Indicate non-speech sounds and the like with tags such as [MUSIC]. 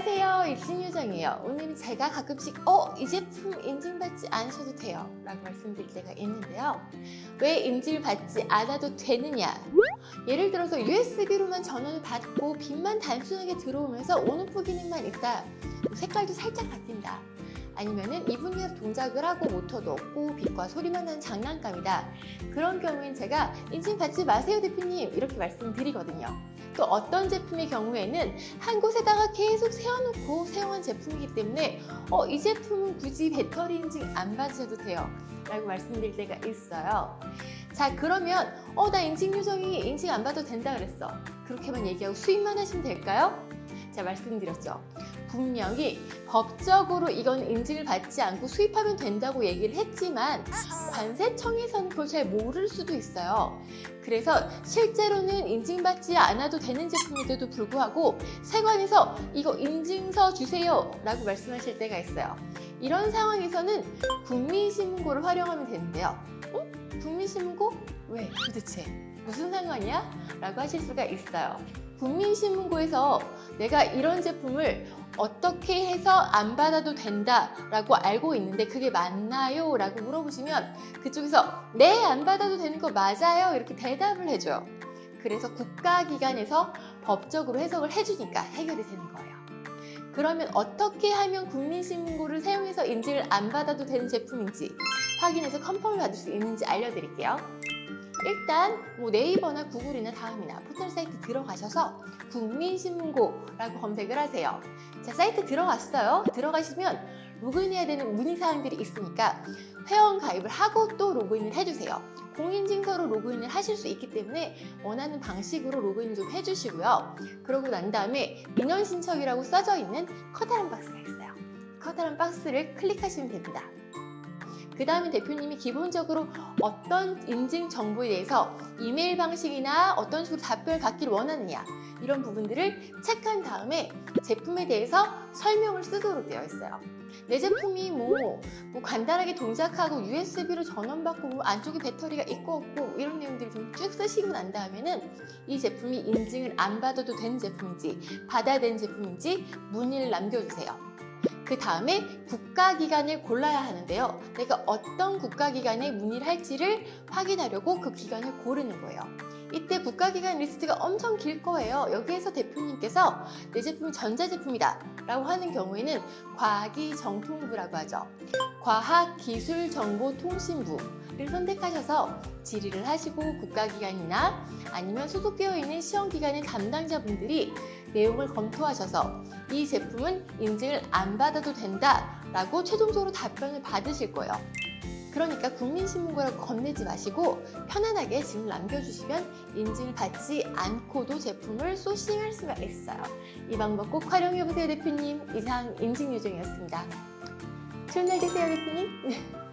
안녕하세요. 일진유정이에요. 오늘은 제가 가끔씩 어, 이 제품 인증받지 않으셔도 돼요. 라고 말씀드릴 때가 있는데요. 왜 인증을 받지 않아도 되느냐? 예를 들어서 USB로만 전원을 받고 빛만 단순하게 들어오면서 온오프 기능만 있다. 색깔도 살짝 바뀐다. 아니면은 2분 이내로 동작을 하고 모터도 없고 빛과 소리만 나는 장난감이다. 그런 경우엔 제가 인증 받지 마세요 대표님 이렇게 말씀드리거든요. 또 어떤 제품의 경우에는 한 곳에다가 계속 세워놓고 사용한 제품이기 때문에 어, 이 제품은 굳이 배터리 인증 안 받으셔도 돼요. 라고 말씀드릴 때가 있어요. 자, 그러면 어, 나 인증 요정이 인증 안 받아도 된다 그랬어. 그렇게만 얘기하고 수입만 하시면 될까요? 자, 말씀드렸죠. 분명히 법적으로 이건 인증을 받지 않고 수입하면 된다고 얘기를 했지만 관세청에서는 그걸 잘 모를 수도 있어요. 그래서 실제로는 인증받지 않아도 되는 제품인데도 불구하고 세관에서 이거 인증서 주세요 라고 말씀하실 때가 있어요. 이런 상황에서는 국민신문고를 활용하면 되는데요. 응? 국민신문고? 왜 도대체? 무슨 상관이야? 라고 하실 수가 있어요. 국민신문고에서 내가 이런 제품을 어떻게 해서 안 받아도 된다라고 알고 있는데 그게 맞나요? 라고 물어보시면 그쪽에서 네, 안 받아도 되는 거 맞아요. 이렇게 대답을 해줘요. 그래서 국가기관에서 법적으로 해석을 해주니까 해결이 되는 거예요. 그러면 어떻게 하면 국민신문고를 사용해서 인증을 안 받아도 되는 제품인지 확인해서 컨펌을 받을 수 있는지 알려드릴게요. 일단 뭐 네이버나 구글이나 다음이나 포털 사이트 들어가셔서 국민신문고라고 검색을 하세요. 자 사이트 들어갔어요. 들어가시면 로그인해야 되는 문의사항들이 있으니까 회원 가입을 하고 또 로그인을 해주세요. 공인증서로 로그인을 하실 수 있기 때문에 원하는 방식으로 로그인 좀 해주시고요. 그러고 난 다음에 민원 신청이라고 써져 있는 커다란 박스가 있어요. 커다란 박스를 클릭하시면 됩니다. 그 다음에 대표님이 기본적으로 어떤 인증 정보에 대해서 이메일 방식이나 어떤 식으로 답변을 받기를 원하느냐 이런 부분들을 체크한 다음에 제품에 대해서 설명을 쓰도록 되어 있어요. 내 제품이 뭐, 뭐 간단하게 동작하고 USB로 전원 받고 뭐 안쪽에 배터리가 있고 없고 이런 내용들을 좀 쭉 쓰시고 난 다음에는 이 제품이 인증을 안 받아도 되는 제품인지 받아야 되는 제품인지 문의를 남겨주세요. 그 다음에 국가기관을 골라야 하는데요. 내가 어떤 국가기관에 문의를 할지를 확인하려고 그 기관을 고르는 거예요. 이때 국가기관 리스트가 엄청 길 거예요. 여기에서 대표님께서 내 제품이 전자제품이다 라고 하는 경우에는 과기정통부라고 하죠. 과학기술정보통신부를 선택하셔서 질의를 하시고 국가기관이나 아니면 소속되어 있는 시험기관의 담당자분들이 내용을 검토하셔서 이 제품은 인증을 안 받아도 된다 라고 최종적으로 답변을 받으실 거예요. 그러니까 국민신문고라고 겁내지 마시고 편안하게 질문 남겨주시면 인증을 받지 않고도 제품을 소싱할 수가 있어요. 이 방법 꼭 활용해보세요, 대표님. 이상 인증 요정이었습니다. 좋은 날 되세요, 대표님. [LAUGHS]